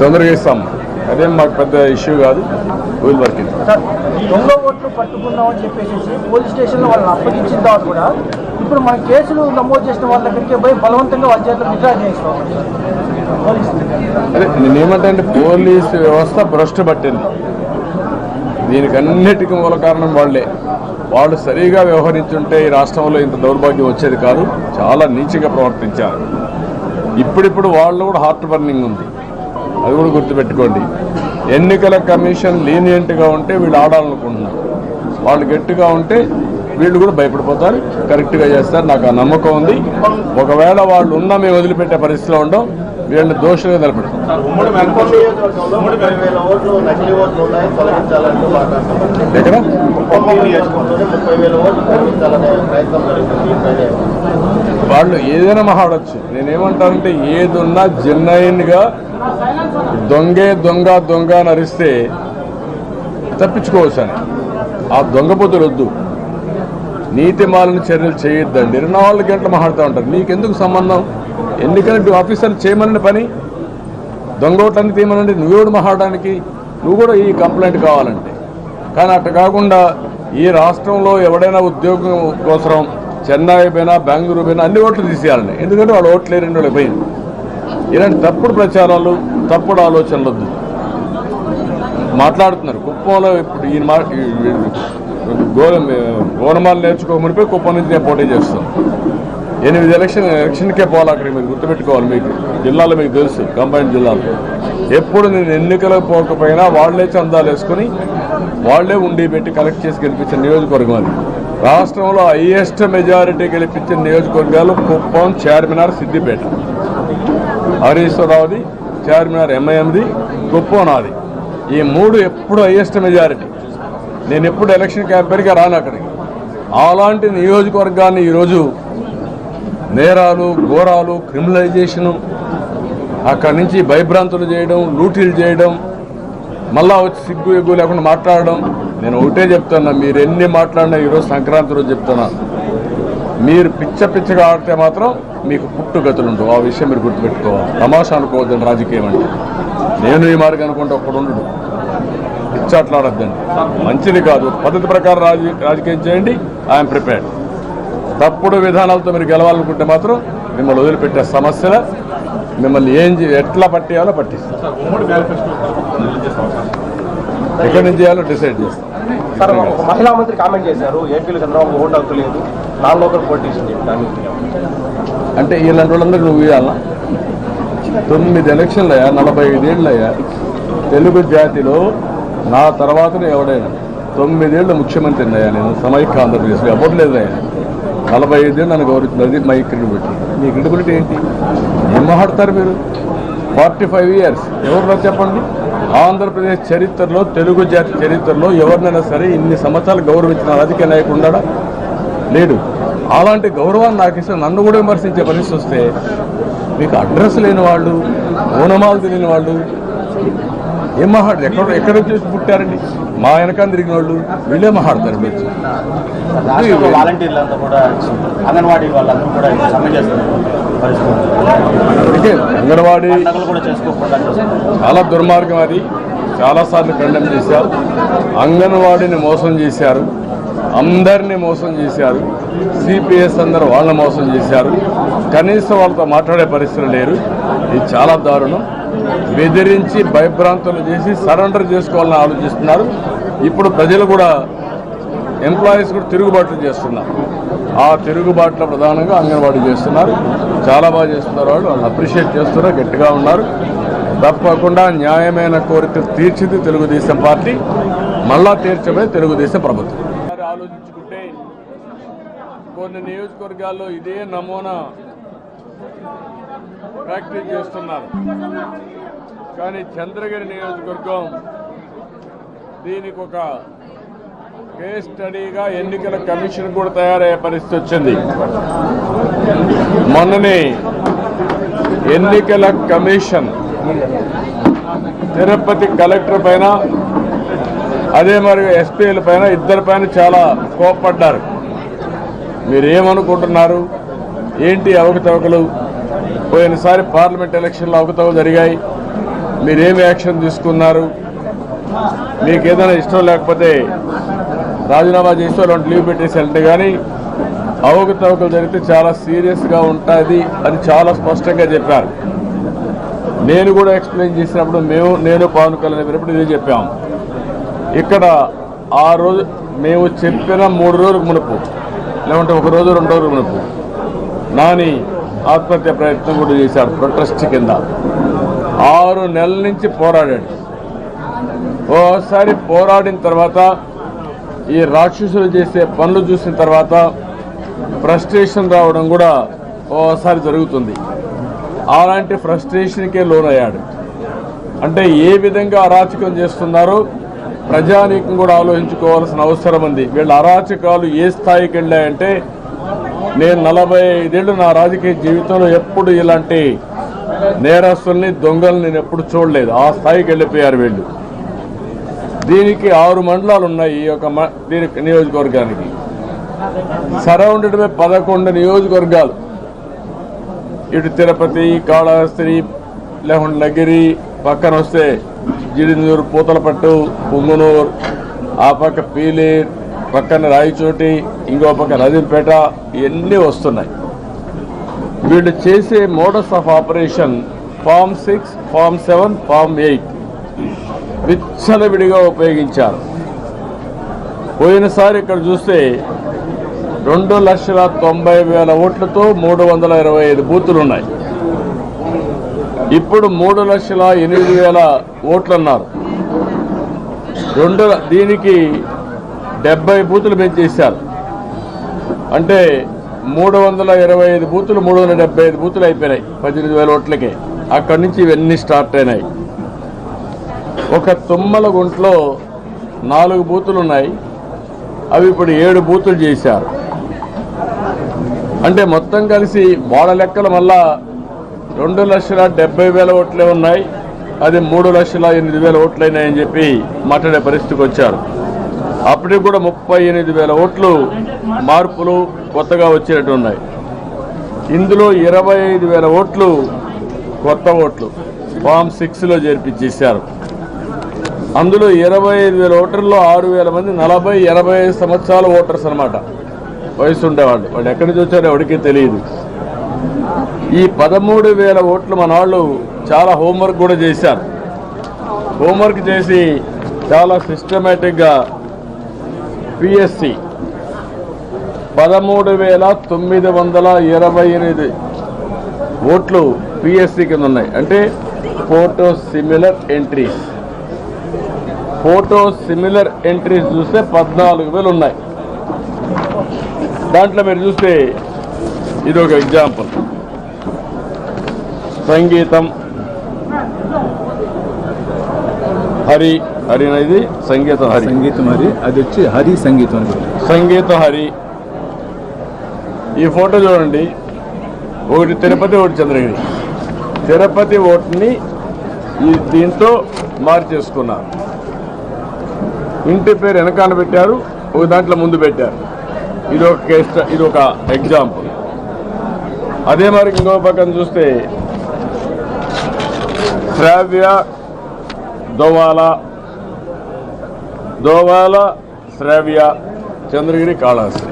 తొందరగా ఇస్తాం. అదేం మాకు పెద్ద ఇష్యూ కాదు. వీల్ వర్కింగ్ సార్ దొంగ ఓట్లు పట్టుకున్నామని చెప్పేసి పోలీస్ స్టేషన్లో వాళ్ళని అప్పగించిన తర్వాత కూడా ఇప్పుడు మన కేసులు నమోదు చేసిన వాళ్ళ దగ్గరికి పోయి బలవంతంగా వాళ్ళ చేతులు విత్డ్రా చేస్తాం పోలీసులు అదే నేనేమంటే అంటే పోలీస్ వ్యవస్థ భ్రష్టు పట్టింది. దీనికి అన్నిటికీ మూల కారణం వాళ్ళే. వాళ్ళు సరిగా వ్యవహరించుంటే ఈ రాష్ట్రంలో ఇంత దౌర్భాగ్యం వచ్చేది కాదు. చాలా నీచిగా ప్రవర్తించారు. ఇప్పుడిప్పుడు వాళ్ళు కూడా హార్ట్ బర్నింగ్ ఉంది. అది కూడా గుర్తుపెట్టుకోండి. ఎన్నికల కమిషన్ లీనియంట్గా ఉంటే వీళ్ళు ఆడాలనుకుంటున్నారు. వాళ్ళు గట్టిగా ఉంటే వీళ్ళు కూడా భయపడిపోతారు. కరెక్ట్గా చేస్తారు. నాకు ఆ నమ్మకం ఉంది. ఒకవేళ వాళ్ళు ఉన్నా మేము వదిలిపెట్టే పరిస్థితిలో ఉండవు వీళ్ళని దోషులుగా నిలబడి వాళ్ళు ఏదైనా మహాడొచ్చు నేనేమంటానంటే ఏదున్నా జిన్నైన్గా దొంగే దొంగ దొంగ అని అరిస్తే తప్పించుకోవచ్చు అని. ఆ దొంగ పొద్దులు వద్దు. నీతి మాలిన చర్యలు చేయొద్దండి. ఇరవై నాలుగు గంటలు మాట్లాడుతూ ఉంటారు. నీకెందుకు సంబంధం? ఎన్నికలంటే ఆఫీసర్లు చేయమని పని దొంగ తీయమనండి నువ్వేడు మహాడానికి నువ్వు కూడా ఈ కంప్లైంట్ కావాలంటే. కానీ అట్ట కాకుండా ఈ రాష్ట్రంలో ఎవడైనా ఉద్యోగం కోసం చెన్నై పోయినా బెంగళూరు పోయినా అన్ని ఓట్లు తీసేయాలని. ఎందుకంటే వాళ్ళు ఓట్లు రెండు వాళ్ళు పోయింది ఇలాంటి తప్పుడు ప్రచారాలు తప్పుడు ఆలోచనలు వద్దు. మాట్లాడుతున్నారు. కుప్పంలో ఇప్పుడు ఈ మా గోధుమ గోనమాలు నేర్చుకోమనిపోయి కుప్పం నుంచి నేను పోటీ చేస్తాను ఎనిమిది ఎలక్షన్ ఎలక్షన్కే పోవాలి అక్కడ మీరు గుర్తుపెట్టుకోవాలి మీకు. జిల్లాలో మీకు తెలుసు కంబైన్ జిల్లాలో. ఎప్పుడు నేను ఎన్నికలకు పోకపోయినా వాళ్ళే చందాలు వేసుకొని వాళ్ళే ఉండి పెట్టి కలెక్ట్ చేసి గెలిపించిన నియోజకవర్గం అది. రాష్ట్రంలో హైయెస్ట్ మెజారిటీ గెలిపించిన నియోజకవర్గాలు కుప్పం చార్మినార్ సిద్దిపేట. హరీశ్వరరావుది చార్మినార్ ఎంఐఎంది కుప్పం నాది. ఈ మూడు ఎప్పుడు హైయెస్ట్ మెజారిటీ నేను ఎప్పుడు ఎలక్షన్ క్యాంపెయిన్గా రాను అక్కడికి. అలాంటి నియోజకవర్గాన్ని ఈరోజు నేరాలు ఘోరాలు క్రిమినలైజేషను అక్కడి నుంచి భయభ్రాంతులు చేయడం లూటీలు చేయడం మళ్ళా వచ్చి సిగ్గు ఎగ్గు లేకుండా మాట్లాడడం. నేను ఒకటే చెప్తున్నా మీరు ఎన్ని మాట్లాడినా ఈరోజు సంక్రాంతి రోజు చెప్తున్నా. మీరు పిచ్చ పిచ్చగా ఆడితే మాత్రం మీకు పుట్టుగతులు ఉండవు ఆ విషయం మీరు గుర్తుపెట్టుకోవాలి. తమాషా అనుకోవద్దండి రాజకీయం అంటే. నేను ఈ మార్గం అనుకుంటే ఒక్కడు ఉండడు. పిచ్చాట్లాడద్దండి మంచిది కాదు. పద్ధతి ప్రకారం రాజకీయం చేయండి. I'm prepared. తప్పుడు విధానాలతో మీరు గెలవాలనుకుంటే మాత్రం మిమ్మల్ని వదిలిపెట్టే సమస్యల మిమ్మల్ని ఏం చే- ఎట్లా పట్టేయాలో పట్టిస్తాం. ఎక్కడి నుంచి చేయాలో డిసైడ్ చేస్తాం. సార్ మహిళా మంత్రి కామెంట్ చేశారు ఏపీలో చంద్రబాబు ఓటు హక్కు లేదు నాన్ లోకల్ పొలిటీషియన్ చెప్పి దాని అంటే ఇలాంటి వాళ్ళందరూ నువ్వు ఇవ్వాలా? తొమ్మిది ఎలక్షన్లు అయ్యా నలభై ఐదేళ్ళు అయ్యా. తెలుగు జాతిలో నా తర్వాతనే ఎవడైనా తొమ్మిదేళ్ళు ముఖ్యమంత్రిని అయ్యా నేను. సమైక్య ఆంధ్రప్రదేశ్లో ఎవరు లేదయ్యా నలభై ఐదేళ్ళు నన్ను గౌరవించింది. అది మై క్రెడిబిలిటీ మీ క్రెడిబిలిటీ ఏంటి? ఏం మాట్లాడతారు మీరు? ఫార్టీ ఫైవ్ ఇయర్స్ ఎవరు చెప్పండి? ఆంధ్రప్రదేశ్ చరిత్రలో తెలుగు జాతి చరిత్రలో ఎవరినైనా సరే ఇన్ని సంవత్సరాలు గౌరవించిన రాజకీయ నాయకుడు ఉన్నాడా? లేడు. అలాంటి గౌరవాన్ని నాకు ఇస్తే నన్ను కూడా విమర్శించే పరిస్థితి వస్తే మీకు అడ్రస్ లేని వాళ్ళు ఓనమాలు తెలియని వాళ్ళు ఏం మాట్లాడదు ఎక్కడ ఎక్కడ వచ్చి పుట్టారండి? మా వెనకాల తిరిగిన వాళ్ళు వీళ్ళే అంతా కూడా అంగన్వాడీ. చాలా దుర్మార్గం అది. చాలాసార్లు ఖండం చేశారు. అంగన్వాడీని మోసం చేశారు. అందరినీ మోసం చేశారు. సిపిఎస్ అందరూ వాళ్ళని మోసం చేశారు. కనీసం వాళ్ళతో మాట్లాడే పరిస్థితులు లేరు. ఇది చాలా దారుణం. బెదిరించి భయభ్రాంతులు చేసి సరెండర్ చేసుకోవాలని ఆలోచిస్తున్నారు. ఇప్పుడు ప్రజలు కూడా ఎంప్లాయీస్ కూడా తిరుగుబాట్లు చేస్తున్నారు. ఆ తిరుగుబాట్లు ప్రధానంగా అంగన్వాడీ చేస్తున్నారు. చాలా బాగా చేస్తున్నారు వాళ్ళు. వాళ్ళు అప్రిషియేట్ చేస్తున్నారు. గట్టిగా ఉన్నారు. తప్పకుండా న్యాయమైన కోరికలు తీర్చింది తెలుగుదేశం పార్టీ. మళ్ళా తీర్చమే తెలుగుదేశం ప్రభుత్వం. ఆలోచించుకుంటే కొన్ని నియోజకవర్గాల్లో ఇదే నమూనా ప్రాక్టీస్ చేస్తున్నారు కానీ చంద్రగిరి నియోజకవర్గం దీనికి ఒక కేస్ స్టడీగా ఎన్నికల కమిషన్ కూడా తయారయ్యే పరిస్థితి వచ్చింది. మొన్ననే ఎన్నికల కమిషన్ తిరుపతి కలెక్టర్ పైన అదే మరి ఎస్పీల పైన ఇద్దరి పైన చాలా కోప్పడ్డారు. మీరేమనుకుంటున్నారు? ఏంటి అవకతవకలు? పోయినసారి పార్లమెంట్ ఎలక్షన్లు అవకతవ జరిగాయి. మీరేం యాక్షన్ తీసుకున్నారు? మీకు ఏదైనా ఇష్టం లేకపోతే రాజీనామా చేసి అలాంటి లీవ్ పెట్టేసి వెళ్ళండి కానీ అవకతవకలు జరిగితే చాలా సీరియస్గా ఉంటుంది అని చాలా స్పష్టంగా చెప్పారు. నేను కూడా ఎక్స్ప్లెయిన్ చేసినప్పుడు మేము నేను పవన్ కళ్యాణ్ చెప్పినప్పుడు ఇదే చెప్పాము ఇక్కడ ఆ రోజు మేము చెప్పిన మూడు రోజులకు మునుపు లేకుంటే ఒక రోజు రెండు రోజులు మునుపు నాని ఆత్మహత్య ప్రయత్నం కూడా చేశాడు ప్రొటెస్ట్ కింద. ఆరు నెలల నుంచి పోరాడాడు. ఓసారి పోరాడిన తర్వాత ఈ రాక్షసులు చేసే పనులు చూసిన తర్వాత ఫ్రస్ట్రేషన్ రావడం కూడా ఓసారి జరుగుతుంది. అలాంటి ఫ్రస్ట్రేషన్కే లోనయ్యాడు. అంటే ఏ విధంగా అరాచకం చేస్తున్నారో ప్రజానీకం కూడా ఆలోచించుకోవాల్సిన అవసరం ఉంది. వీళ్ళ అరాచకాలు ఏ స్థాయికి వెళ్ళాయంటే నేను నలభై ఐదేళ్ళు నా రాజకీయ జీవితంలో ఎప్పుడు ఇలాంటి నేరస్తుల్ని దొంగల్ని నేను ఎప్పుడు చూడలేదు. ఆ స్థాయికి వెళ్ళిపోయారు వీళ్ళు. దీనికి ఆరు మండలాలు ఉన్నాయి ఈ యొక్క మ- దీనికి నియోజకవర్గానికి. సరౌండెడ్ బై పదకొండు నియోజకవర్గాలు. ఇటు తిరుపతి కాళహస్తి లేకుంటే నగిరి పక్కన వస్తే జిడినూరు పూతలపట్టు పొంగునూరు ఆ పక్క పీలేరు పక్కన రాయచోటి ఇంకో పక్క నదీపేట ఇవన్నీ వస్తున్నాయి. వీళ్ళు చేసే modus of operation form six form seven form eight విచ్చలవిడిగా ఉపయోగించారు. పోయినసారి ఇక్కడ చూస్తే రెండు లక్షల తొంభై వేల ఓట్లతో మూడు వందల ఇరవై ఐదు బూతులు ఉన్నాయి. ఇప్పుడు మూడు లక్షల ఎనిమిది వేల ఓట్లు అన్నారు రెండు దీనికి డెబ్బై బూతులు పెంచేశారు. అంటే మూడు వందల ఇరవై ఐదు బూతులు మూడు వందల డెబ్బై ఐదు బూతులు అయిపోయినాయి పద్దెనిమిది వేల ఓట్లకే. అక్కడి నుంచి ఇవన్నీ స్టార్ట్ అయినాయి. ఒక తుమ్మల గుంట్లో నాలుగు బూతులు ఉన్నాయి. అవి ఇప్పుడు ఏడు బూతులు చేశారు. అంటే మొత్తం కలిసి వాళ్ళ లెక్కల మళ్ళా రెండు లక్షల డెబ్బై వేల ఓట్లే ఉన్నాయి. అది మూడు లక్షల ఎనిమిది వేల ఓట్లైనాయని చెప్పి మాట్లాడే పరిస్థితికి వచ్చారు. అప్పటికి కూడా ముప్పై ఎనిమిది వేల ఓట్లు మార్పులు కొత్తగా వచ్చినట్టు ఉన్నాయి. ఇందులో ఇరవై ఐదు వేల ఓట్లు కొత్త ఓట్లు ఫామ్ సిక్స్లో చేర్పించేశారు అందులో ఇరవై ఐదు వేల ఓటర్లో ఆరు వేల మంది నలభై ఎనభై ఐదు సంవత్సరాల ఓటర్స్ అనమాట వయసు ఉండేవాళ్ళు. వాళ్ళు ఎక్కడి నుంచి వచ్చారో ఎవరికీ తెలియదు. ఈ పదమూడు వేల ఓట్లు మన వాళ్ళు చాలా హోంవర్క్ కూడా చేశారు. హోంవర్క్ చేసి చాలా సిస్టమేటిక్గా పిఎస్సి పదమూడు వేల తొమ్మిది వందల ఇరవై ఎనిమిది ఓట్లు పిఎస్సి కింద ఉన్నాయి అంటే photo similar entries photo similar entries చూస్తే పద్నాలుగు వేలు ఉన్నాయి. దాంట్లో మీరు చూస్తే ఇది ఒక ఎగ్జాంపుల్ సంగీతం. హరి. హరి అనేది సంగీతం హరి. సంగీతం అది అది వచ్చి హరి సంగీతం సంగీతం హరి. ఈ ఫోటో చూడండి. ఒకటి తిరుపతి ఒకటి చంద్రగిరి. తిరుపతి ఓటుని ఈ దీంతో మార్చేసుకున్నారు ఇంటి పేరు వెనకాల పెట్టారు. ఒక దాంట్లో ముందు పెట్టారు. ఇది ఒక కేస్ ఇది ఒక ఎగ్జాంపుల్ అదే మరి ఇంకో పక్కన చూస్తే. శ్రావ్య దోవాల దోవాల శ్రావ్య చంద్రగిరి కాళహస్తి.